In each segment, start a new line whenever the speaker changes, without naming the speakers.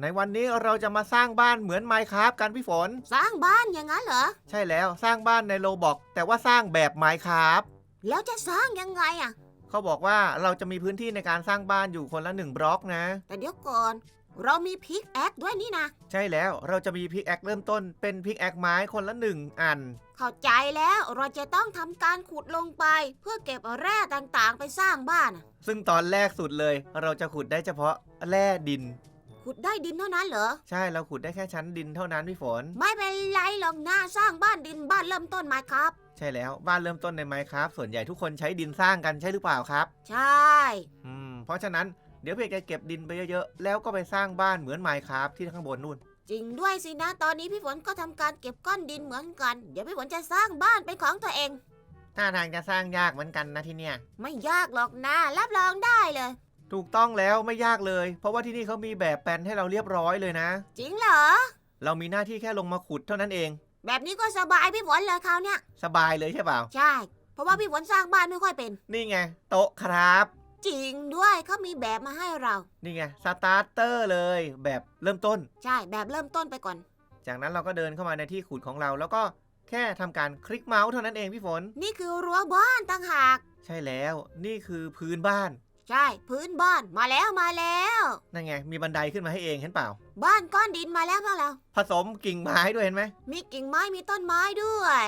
ในวันนี้เราจะมาสร้างบ้านเหมือนไมค์ครับกันพี่ฝน
สร้างบ้านอย่างนั้นเหรอ
ใช่แล้วสร้างบ้านในโลบอกแต่ว่าสร้างแบบไมค์ครับ
แล้วจะสร้างยังไงอะ
เขาบอกว่าเราจะมีพื้นที่ในการสร้างบ้านอยู่คนละหนึ่งบล็อกนะ
แต่เดี๋ยวก่อน เรามีพิกแอคด้วยนี่นะ
ใช่แล้วเราจะมีพิกแอคเริ่มต้นเป็นพิกแอคไม้คนละหนึ่งอัน
เข้าใจแล้วเราจะต้องทำการขุดลงไป เพื่อเก็บแร่ต่างๆ ไปสร้างบ้านน่ะ
ซึ่งตอนแรกสุดเลย เราจะขุดได้เฉพาะแร่ดิน
ขุดได้ดินเท่านั้นเหรอ
ใช่เราขุดได้แค่ชั้นดินเท่านั้นพี่ฝน
ไม่เป็นไรหรอกนะสร้างบ้านดินบ้านเริ่มต้นมาครับ
ใช่แล้วบ้านเริ่มต้นในไมค์ครับส่วนใหญ่ทุกคนใช้ดินสร้างกันใช่หรือเปล่าครับ
ใช่
อืมเพราะฉะนั้นเดี๋ยวเพจจะเก็บดินไปเยอะๆแล้วก็ไปสร้างบ้านเหมือนไมค์ครับที่ข้างบนนู่น
จริงด้วยสินะ ตอนนี้พี่ฝนก็ทำการเก็บก้อนดินเหมือนกัน เดี๋ยวพี่ฝนจะสร้างบ้านเป็นของตัวเอง
ท่าทางจะสร้างยากเหมือนกันนะที่เนี่ย
ไม่ยากหรอกนะรับรองได้เลย
ถูกต้องแล้วไม่ยากเลย เพราะว่าที่นี่เขามีแบบแปลนให้เราเรียบร้อยเลยนะ
จริงเหรอ
เรามีหน้าที่แค่ลงมาขุดเท่านั้นเอง
แบบนี้ก็สบายพี่ฝนเลยคราวเนี้ย
สบายเลยใช่เปล่า
ใช่ เพราะว่าพี่ฝนสร้างบ้านไม่ค่อยเป็น
นี่ไง โต๊ะครับ
จริงด้วยเขามีแบบมาให้เรา
นี่ไงสตาร์เตอร์เลย แบบเริ่มต้น
ใช่แบบเริ่มต้นไปก่อน
จากนั้นเราก็เดินเข้ามาในที่ขุดของเรา แล้วก็แค่ทำการคลิกเมาส์เท่านั้นเองพี่ฝน
นี่คือรั้วบ้านต่างหาก
ใช่แล้วนี่คือพื้นบ้าน
ใช่ พื้นบ้านมาแล้วมาแล้ว
นั่นไง มีบันไดขึ้นมาให้เองเห็นเปล่า
บ้านก้อนดินมาแล้วพวกเรา
ผสมกิ่งไม้ด้วยเห็นไหม
มีกิ่งไม้มีต้นไม้ด้วย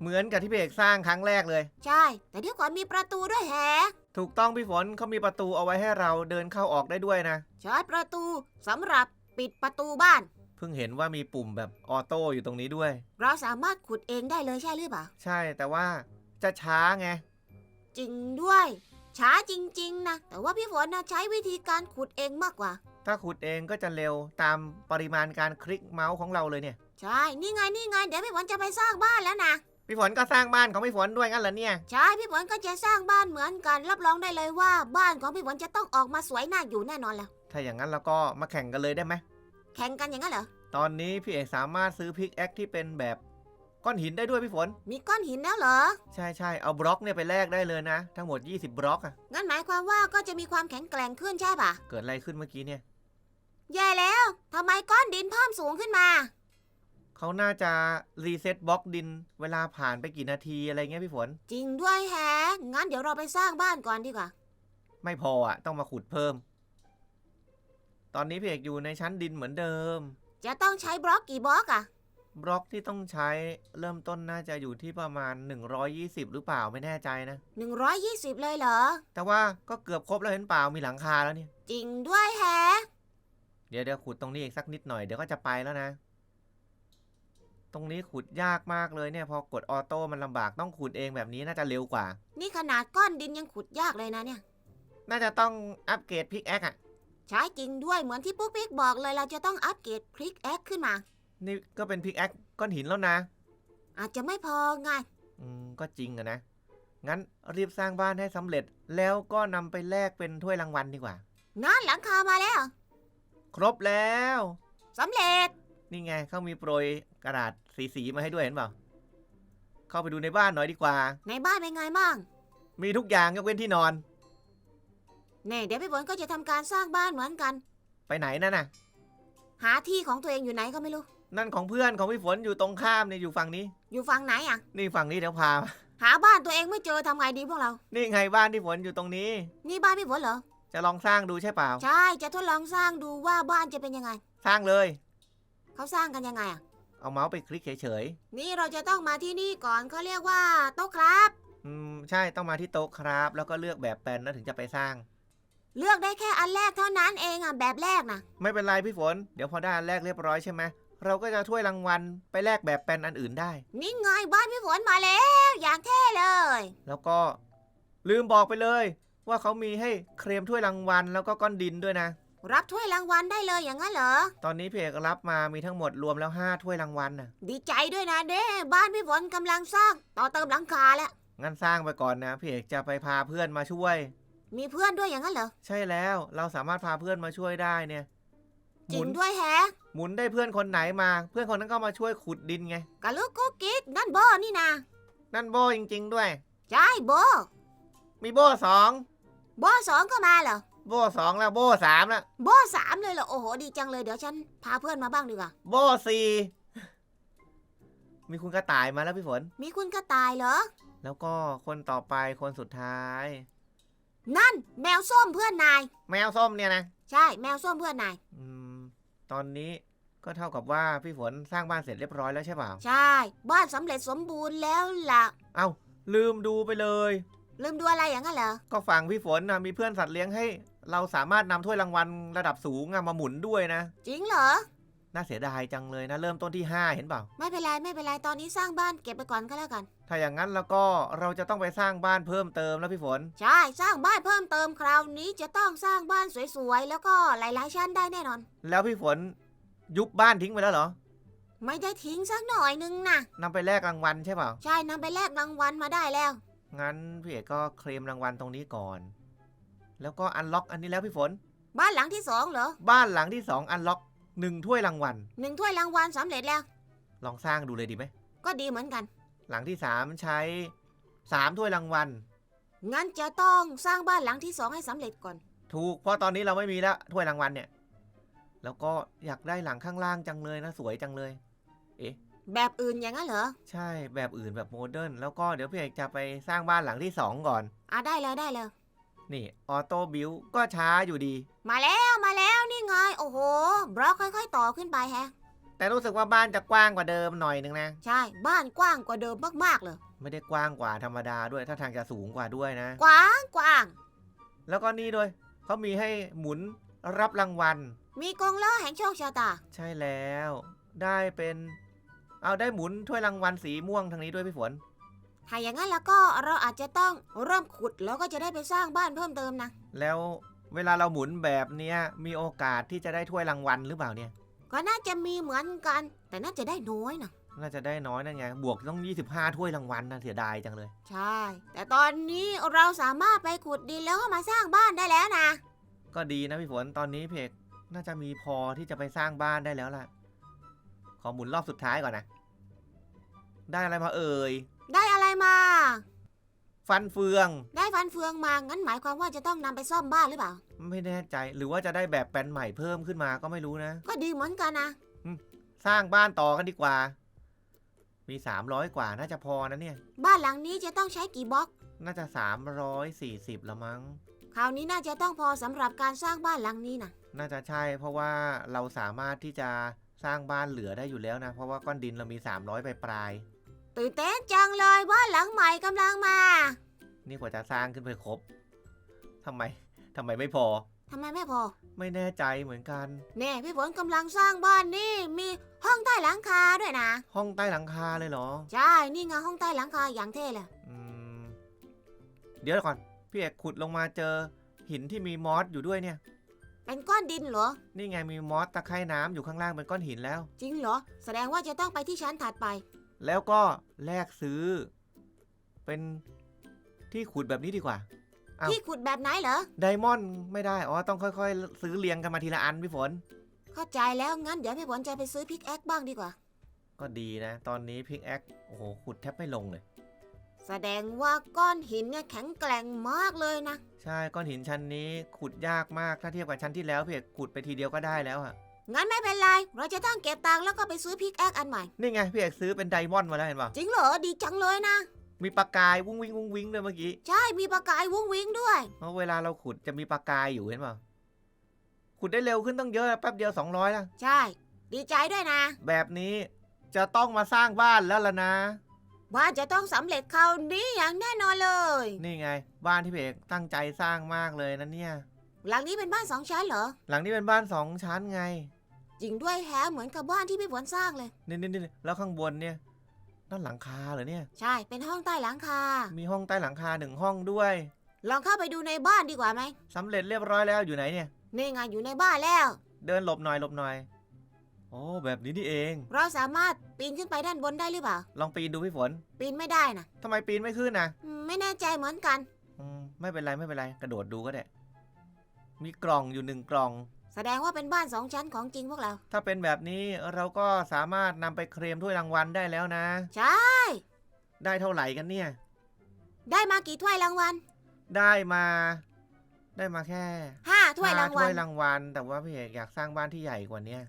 เหมือนกับที่พี่เอกสร้างครั้งแรกเลย
ใช่ แต่เดี๋ยวก่อนมีประตูด้วยแฮะ
ถูกต้องพี่ฝนเขามีประตูเอาไว้ให้เราเดินเข้าออกได้ด้วยนะ
ใช้ประตูสำหรับปิดประตูบ้าน
เพิ่งเห็นว่ามีปุ่มแบบออโต้อยู่ตรงนี้ด้วย
เราสามารถขุดเองได้เลยใช่หรือเปล่า
ใช่แต่ว่าจะช้าไง
จริงด้วย ช้าจริง ๆ นะ แต่ว่าพี่ฝนนะใช้วิธีการขุดเองมากกว่า
ถ้าขุดเองก็จะเร็วตามปริมาณการคลิกเมาส์ของเราเลยเนี่ย
ใช่ นี่ไงนี่ไงเดี๋ยวพี่ฝนจะไปสร้างบ้านแล้วนะ
พี่ฝนก็สร้างบ้านของพี่ฝนด้วยงั้นเหรอเนี่ย
ใช่ พี่ฝนก็จะสร้างบ้านเหมือนกัน รับรองได้เลยว่า บ้านของพี่ฝนจะต้องออกมาสวยน่าอยู่แน่นอนแล้ว
ถ้าอย่างนั้นเราก็มาแข่งกันเลยได้ไหม
แข่งกันอย่างนั้นเหรอ
ตอนนี้พี่เอกสามารถซื้อพิกแอคที่เป็นแบบ ก้อนหินได้ด้วยพี่ฝน
มีก้อนหินแล้วเหรอ
ใช่ใช่เอาบล็อกเนี่ยไปแลกได้เลยนะ ทั้งหมด 20 บล็อกอะ
งั้นหมายความว่าก็จะมีความแข็งแกร่งขึ้นใช่ปะ
เกิดอะไรขึ้นเมื่อกี้เนี่ย
แย่แล้วทำไมก้อนดินเพิ่มสูงขึ้นมา
เขาน่าจะรีเซ็ตบล็อกดิน เวลาผ่านไปกี่นาทีอะไรเงี้ยพี่ฝน
จริงด้วยแฮะ งั้นเดี๋ยวเราไปสร้างบ้านก่อนดีกว่า
ไม่พออะต้องมาขุดเพิ่ม ตอนนี้พี่เอกอยู่ในชั้นดินเหมือนเดิม
จะต้องใช้บล็อกกี่บล็อกอะ
บล็อกที่ต้องใช้เริ่มต้นน่าจะอยู่ที่ประมาณ 120 หรือเปล่าไม่แน่ใจนะ
120 เลยเหรอ
แต่ว่าก็เกือบครบแล้วเห็นเปล่ามีหลังคาแล้วเนี่ย
จริงด้วยแฮะ
เดี๋ยวเดี๋ยวขุดตรงนี้อีกสักนิดหน่อยเดี๋ยวก็จะไปแล้วนะ ตรงนี้ขุดยากมากเลยเนี่ยพอกดออโต้มันลำบากต้องขุดเองแบบนี้น่าจะเร็วกว่า
นี่ขนาดก้อนดินยังขุดยากเลยนะเนี่ย
น่าจะต้องอัปเกรดพิกแอคอะ
ใช้จริงด้วยเหมือนที่ปุ๊กปิ๊กบอกเลยเราจะต้องอัปเกรดพลิกแอคขึ้นมา
นี่ก็เป็นพิกแอคก้อนหินแล้วนะ
อาจจะไม่พอไง
อืมก็จริงอะนะ งั้นรีบสร้างบ้านให้สำเร็จแล้วก็นำไปแลกเป็นถ้วยรางวัลดีกว่า
นั่นหลังคามาแล้ว
ครบแล้ว
สำเร็จ
นี่ไงเขามีโปรยกระดาษสีๆมาให้ด้วยเห็นเปล่า เข้าไปดูในบ้านหน่อยดีกว่า
ในบ้านเป็นไงบ้าง
มีทุกอย่างยกเว้นที่นอน
เน่เดี๋ยวพี่ฝนก็จะทำการสร้างบ้านเหมือนกัน
ไปไหนนั่นน่ะ
หาที่ของตัวเองอยู่ไหนก็ไม่รู้
นั่นของเพื่อนของพี่ฝนอยู่ตรงข้ามเนี่ยอยู่ฝั่งนี้
อยู่ฝั่งไหนอะ
นี่ฝั่งนี้เดี๋ยวพา
หาบ้านตัวเองไม่เจอทำไงดีพวกเรา
นี่ไงบ้านที่ฝนอยู่ตรงนี้
นี่บ้านพี่ฝนเหรอ
จะลองสร้างดูใช่เปล่า
ใช่ จะทดลองสร้างดูว่าบ้านจะเป็นยังไง
สร้างเลย
เขาสร้างกันยังไงอะ
เอาเมาส์ไปคลิกเฉย
นี่เราจะต้องมาที่นี่ก่อนเขาเรียกว่าโต๊ะครับ
ๆอืมใช่ต้องมาที่โต๊ะครับ แล้วก็เลือกแบบแปลนนะถึงจะไปสร้าง
เลือกได้แค่อันแรกเท่านั้นเองอะแบบแรกนะ
ไม่เป็นไรพี่ฝน เดี๋ยวพอได้อันแรกเรียบร้อยใช่ไหม เราก็จะถ้วยรางวัลไปแลกแบบแปลนอันอื่นได้
นี่ไงบ้านพี่ฝนมาแล้วอย่างเท่เลย
แล้วก็ลืมบอกไปเลย ว่าเขามีให้เคลมถ้วยรางวัลแล้วก็ก้อนดินด้วยนะ
รับถ้วยรางวัลได้เลยอย่างนั้นเหรอ
ตอนนี้พี่เอกรับมามีทั้งหมดรวมแล้ว 5 ถ้วยรางวัลน่ะ
ดีใจด้วยนะเด้บ้านพี่ฝนกำลังสร้างต่อเติมหลังคาแล้ว
งั้นสร้างไปก่อนนะพี่เอกจะไปพาเพื่อนมาช่วย
มีเพื่อนด้วยอย่างนั้นเหรอ
ใช่แล้วเราสามารถพาเพื่อนมาช่วยได้เนี่ย ห
จริ
มุ
ง
น
ด้วยแฮะ
หมุนได้เพื่อนคนไหนมา เพื่อนคนนั้นก็มาช่วยขุดดินไง
กะลูกกุ๊กกิ๊กนั่นโบนี่นะ
นั่นโบจริง ๆ ด้วย
ใช่โบ
มีโบสอง
โบสองก็มาเหรอ
โบสองแล้วโบสามแล้ว
โบสามเลยเหรอโอ้โหดีจังเลยเดี๋ยวฉันพาเพื่อนมาบ้างดีกว่า
โบสี่มีคุณกระต่ายมาแล้วพี่ฝน
มีคุณกระต่ายเหรอ
แล้วก็คนต่อไปคนสุดท้าย
นั่นแมวส้มเพื่อนนาย
แมวส้มเนี่ยนะ
ใช่แมวส้มเพื่อนนาย
อืมตอนนี้ก็เท่ากับว่าพี่ฝนสร้างบ้านเสร็จเรียบร้อยแล้วใช่เปล่า
ใช่ บ้านสำเร็จสมบูรณ์แล้วล่ะ
เอ้าลืมดูไปเลย
ลืมดูอะไรอย่างนั้นเหรอ
ก็ฟังพี่ฝนนะมีเพื่อนสัตว์เลี้ยงให้ เราสามารถนำถ้วยรางวัลระดับสูงอะมาหมุนด้วยนะ
จริงเหรอ
น่าเสียดายจังเลยนะ เริ่มต้นที่ 5 เห็นเปล่า
ไม่เป็นไรไม่เป็นไรตอนนี้สร้างบ้านเก็บไปก่อนก็แล้วกัน
ถ้าอย่างนั้นแล้วก็เราจะต้องไปสร้างบ้านเพิ่มเติมแล้วพี่ฝน
ใช่สร้างบ้านเพิ่มเติมคราวนี้จะต้องสร้างบ้านสวยๆ แล้วก็หลายๆชั้นได้แน่นอน
แล้วพี่ฝนยุบบ้านทิ้งไปแล้วเหรอ
ไม่ได้ทิ้งสักหน่อยนึงนะ
นำไปแลกรางวัลใช่เปล่า
ใช่นำไปแลกรางวัลมาได้แล้ว
งั้นพี่เอกก็เคลมรางวัลตรงนี้ก่อน แล้วก็อันล็อกอันนี้แล้วพี่ฝน
บ้านหลังที่สองเหรอ
บ้านหลังที่สองอันล็อก หนึ่งถ้วยรางวัล
หนึ่งถ้วยรางวัลสำเร็จแล้ว
ลองสร้างดูเลยดีไหม
ก็ดีเหมือนกัน
หลังที่สามใช้สามถ้วยรางวัล
งั้นจะต้องสร้างบ้านหลังที่สองให้สำเร็จก่อน
ถูก เพราะตอนนี้เราไม่มีแล้วถ้วยรางวัลเนี่ย แล้วก็อยากได้หลังข้างล่างจังเลยนะสวยจังเลย
แบบอื่นอย่างนั้นเหรอ
ใช่แบบอื่นแบบโมเดิร์นแล้วก็เดี๋ยวพี่เอกจะไปสร้างบ้านหลังที่สองก่อน
อะได้เลยได้เลย
นี่ออโต้บิวก็ช้าอยู่ดี
มาแล้วมาแล้ว นี่ไง โอ้โห บล็อกค่อย ๆ ต่อขึ้นไปแฮะ
แต่รู้สึกว่าบ้านจะกว้างกว่าเดิมหน่อยนึงนะ
ใช่ บ้านกว้างกว่าเดิมมากๆเลย
ไม่ได้กว้างกว่าธรรมดาด้วย ถ้าทางจะสูงกว่าด้วยนะ
กว้างกว้าง
แล้วก็นี่ด้วย เขามีให้หมุนรับรางวัล
มีกองล้อแห่งโชคชะตา
ใช่แล้ว ได้เป็น เอาได้หมุนถ้วยรางวัลสีม่วงทางนี้ด้วยพี่ฝน
ถ้าอย่างนั้นแล้วก็เราอาจจะต้องเริ่มขุดแล้วก็จะได้ไปสร้างบ้านเพิ่มเติมนะ
แล้ว เวลาเราหมุนแบบเนี้ยมีโอกาสที่จะได้ถ้วยรางวัลหรือเปล่าเนี่ย
ก็น่าจะมีเหมือนกัน แต่น่าจะได้น้อยนะ
น่าจะได้น้อยนั่นไง บวกต้อง 25 ถ้วยรางวัลนะเสียดายจังเลย
ใช่ แต่ตอนนี้เราสามารถไปขุดดินแล้วก็มาสร้างบ้านได้แล้วนะ
ก็ดีนะพี่ฝนตอนนี้เพกน่าจะมีพอที่จะไปสร้างบ้านได้แล้วล่ะ ขอหมุนรอบสุดท้ายก่อนนะ ได้อะไรมาเอ่ย
ได้อะไรมา
ฟันเฟือง
ได้ฟันเฟืองมา งั้นหมายความว่าจะต้องนำไปซ่อมบ้านหรือเปล่า
ไม่แน่ใจหรือว่าจะได้แบบแปลนใหม่เพิ่มขึ้นมาก็ไม่รู้นะ
ก็ดีเหมือนกันนะ
สร้างบ้านต่อกันดีกว่า มี 300 กว่าน่าจะพอนะเนี่ย
บ้านหลังนี้จะต้องใช้กี่บล็อก
น่าจะ 340ละมั้ง
คราวนี้น่าจะต้องพอสำหรับการสร้างบ้านหลังนี้นะ
น่าจะใช่ เพราะว่าเราสามารถที่จะสร้างบ้านเหลือได้อยู่แล้วนะ เพราะว่าก้อนดินเรามี 300 ไปปลาย
ตื่นเต้นจังเลยบ้านหลังใหม่กำลังมา
ๆนี่กว่าจะสร้างขึ้นไปครบทำไมทำไมไม่พอ
ทำไมไม่พอ
ไม่แน่ใจเหมือนกัน
เน่พี่ฝนกำลังสร้างบ้านนี่มีห้องใต้หลังคาด้วยนะ
ห้องใต้หลังคาเลยเหรอ
ใช่นี่ไงห้องใต้หลังคาอย่างเท่เลย
อืม เดี๋ยวก่อน พี่เอกขุดลงมาเจอ หินที่มีมอสอยู่ด้วยเนี่ย
เป็นก้อนดินเหรอ
นี่ไงมีมอสตะไคร่น้ำอยู่ข้างล่างเป็นก้อนหินแล้ว
จริงเหรอ แสดงว่าจะต้องไปที่ชั้นถัดไป
แล้วก็แลกซื้อ เป็นที่ขุดแบบนี้ดีกว่า อ้าว
ที่ขุดแบบไหนเหรอ
ไดมอนด์ไม่ได้ อ๋อ ต้องค่อยๆ ซื้อเรียงกันมาทีละอันพี่ฝน
เข้าใจแล้วงั้นเดี๋ยวพี่ฝนจะไปซื้อพิกแอคบ้างดีกว่า
ก็ดีนะ ตอนนี้พิกแอคโอ้โห ขุดแทบไม่ลงเลย
แสดงว่าก้อนหินเนี่ยแข็งแกร่งมากเลยนะ
ใช่ ก้อนหินชั้นนี้ขุดยากมาก ถ้าเทียบกับชั้นที่แล้วพี่เอกขุดไปทีเดียวก็ได้แล้วอะ
งั้นไม่เป็นไร เราจะต้องเก็บตังค์แล้วก็ไปซื้อพิกแอคอันใหม่
นี่ไงพี่เอกซื้อเป็นไดมอนด์มาแล้วเห็นป่ะ
จริงเหรอ ดีจังเลยนะ
มีปากกายวุ้งวิ้งวุ้งวิ้งด้วยเมื่อกี้
ใช่ มีประกายวุ้งวิ้งด้วย
เพราะเวลาเราขุดจะมีปากกายอยู่เห็นป่ะ ขุดได้เร็วขึ้นต้องเยอะแป๊บเดียว 200ละ
ใช่ ดีใจด้วยนะ
แบบนี้จะต้องมาสร้างบ้านแล้วล่ะนะ
ว่าจะต้องสำเร็จคราวนี้อย่างแน่นอนเลย
นี่ไง บ้านที่พี่เอกตั้งใจสร้างมากเลยนะเนี่ย
หลังนี้เป็นบ้านสองชั้นเหรอ
หลังนี้เป็นบ้านสองชั้นไง
จริงด้วยแฮะเหมือนกับบ้านที่พี่ฝนสร้างเลย
นี่นี่นี่แล้วข้างบนเนี่ยนั่นหลังคาเหรอเนี่ย
ใช่ เป็นห้องใต้หลังคา
มีห้องใต้หลังคาหนึ่งห้องด้วย
ลองเข้าไปดูในบ้านดีกว่าไหม
สำเร็จเรียบร้อยแล้วอยู่ไหนเนี่ย
นี่ไงอยู่ในบ้านแล้ว
เดินหลบหน่อยหลบหน่อยโอ้แบบนี้นี่เอง
เราสามารถปีนขึ้นไปด้านบนได้หรือเปล่า
ลองปีนดูพี่ฝน
ปีนไม่ได้นะ
ทำไมปีนไม่ขึ้นนะ
อืมไม่แน่ใจเหมือนกัน
อืมไม่เป็นไรไม่เป็นไรกระโดดดูก็ได้ มีกล่องอยู่หนึ่งกล่อง
แสดงว่าเป็นบ้านสองชั้นของจริงพวกเรา
ถ้าเป็นแบบนี้เราก็สามารถนำไปเคลมถ้วยรางวัลได้แล้วนะ
ใช่
ได้เท่าไหร่กันเนี่ย
ได้มากี่ถ้วยรางวัล
ได้มา ได้มาแค่
ห้าถ้วยราง
ห้
วั
ถ้
ล
วยรางวัล แต่ว่าพี่เอกอยากสร้างบ้านที่ใหญ่กว่าเนี้ย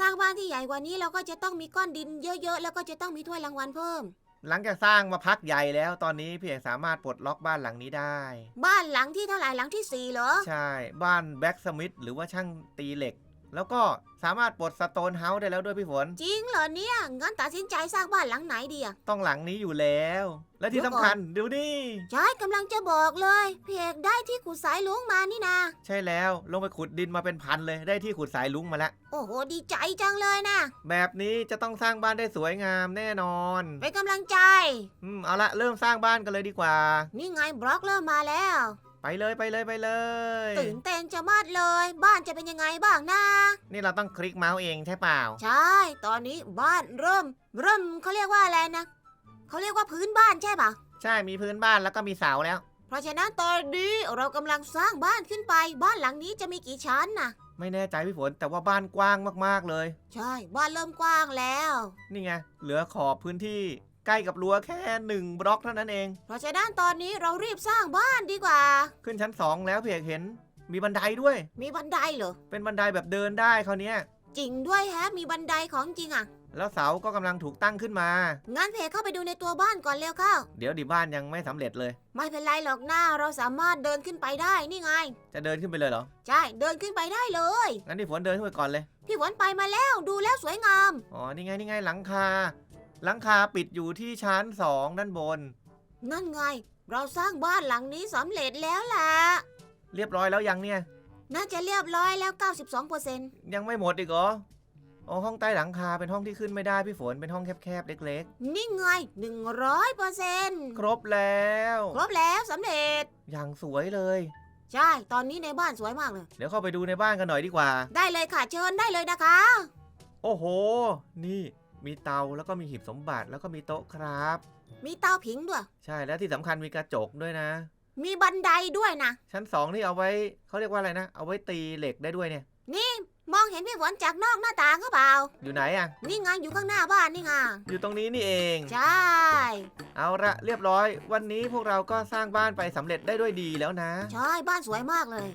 สร้างบ้านที่ใหญ่กว่านี้เราก็จะต้องมีก้อนดินเยอะๆ แล้วก็จะต้องมีถ้วยรางวัลเพิ่ม
หลังจากสร้างมาพักใหญ่แล้ว ตอนนี้พี่เอกสามารถปลดล็อกบ้านหลังนี้ได้
บ้านหลังที่เท่าไหร่หลังที่สี่เหรอ
ใช่ บ้านแบ็กสมิธหรือว่าช่างตีเหล็ก แล้วก็สามารถปลดสโตนเฮาส์ได้แล้วด้วยพี่ฝน
จริงเหรอเนี่ย งั้นตัดสินใจสร้างบ้านหลังไหนดีอะ
ต้องหลังนี้อยู่แล้ว และที่
เดี๋
สำ
ยวก่อน
คัญดูนี่
ใช่กำลังจะบอกเลยพี่เอกได้ที่ขุดสายลุงมานี่นา
ใช่แล้วลงไปขุดดินมาเป็นพันเลยได้ที่ขุดสายลุงมาแล้ว
โอ้โหดีใจจังเลยนะ
แบบนี้จะต้องสร้างบ้านได้สวยงามแน่นอน
เป็นกำลังใจ
อืมเอาละเริ่มสร้างบ้านกันเลยดีกว่า
นี่ไงบล็อกเริ่มมาแล้ว
ไปเลยไปเลยไปเลย
ตื่นเต้นจะมากเลย บ้านจะเป็นยังไงบ้างนะ
นี่เราต้องคลิกเมาส์เองใช่เปล่า
ใช่ ตอนนี้บ้านเริ่ม เริ่มเขาเรียกว่าอะไรนะเขาเรียกว่าพื้นบ้านใช่ปะ
ใช่มีพื้นบ้านแล้วก็มีเสาแล้ว
เพราะฉะนั้นตอนนี้เรากำลังสร้างบ้านขึ้นไป บ้านหลังนี้จะมีกี่ชั้นน่ะ
ไม่แน่ใจพี่ฝนแต่ว่าบ้านกว้างมากๆเลย
ใช่ บ้านเริ่มกว้างแล้ว
นี่ไงเหลือขอบพื้นที่ ใกล้กับรั้วแค่หนึ่งบล็อกเท่านั้นเอง
เพราะฉะนั้นตอนนี้เรารีบสร้างบ้านดีกว่า
ขึ้นชั้นสองแล้วพี่เอกเห็น มีบันไดด้วย
มีบันไดเหรอ
เป็นบันไดแบบเดินได้คราวเนี้ย
จริงด้วยแฮะ มีบันไดของจริงอะ
แล้วเสาก็กำลังถูกตั้งขึ้นมา
งั้นเพจเข้าไปดูในตัวบ้านก่อนเร็วเข้า
เดี๋ยวดิบ้านยังไม่สำเร็จเลย
ไม่เป็นไรหรอกหน้าเราสามารถเดินขึ้นไปได้นี่ไง
จะเดินขึ้นไปเลยเหรอ
ใช่ เดินขึ้นไปได้เลย
งั้นพี่ฝนเดินขึ้นไปก่อนเลย
พี่ฝนไปมาแล้วดูแล้วสวยงาม
อ๋อ นี่ไง นี่ไงหลังคา หลังคาปิดอยู่ที่ชั้นสองด้านบน
นั่นไง เราสร้างบ้านหลังนี้สำเร็จแล้วล่ะ
เรียบร้อยแล้วยังเนี่ย
น่าจะเรียบร้อยแล้ว 92%
ยังไม่หมดอีกเหรออ๋อห้องใต้หลังคาเป็นห้องที่ขึ้นไม่ได้พี่ฝนเป็นห้องแคบๆเล็ก
นี่ไง100%
ๆครบแล้ว
ครบแล้วสำเร็จ
อย่างสวยเลย
ใช่ ตอนนี้ในบ้านสวยมากเลย
เดี๋ยวเข้าไปดูในบ้านกันหน่อยดีกว่า
ได้เลยค่ะเชิญได้เลยนะคะ
โอ้โห นี่ มีเตาแล้วก็มีหีบสมบัติแล้วก็มีโต๊ะครับ
มีเตาผิงด้วย
ใช่แล้วที่สำคัญมีกระจกด้วยนะ
มีบันไดด้วยนะ
ชั้นสองนี่เอาไว้เขาเรียกว่าอะไรนะ เอาไว้ตีเหล็กได้ด้วยเนี่ย
นี่มองเห็นพี่ฝนจากนอกหน้าต่างหรือเปล่า
อยู่ไหนอะ
นี่ไงอยู่ข้างหน้าบ้านนี่ไง
อยู่ตรงนี้นี่เอง
ใช่
เอาละเรียบร้อย วันนี้พวกเราก็สร้างบ้านไปสำเร็จได้ด้วยดีแล้วนะ
ใช่บ้านสวยมากเลย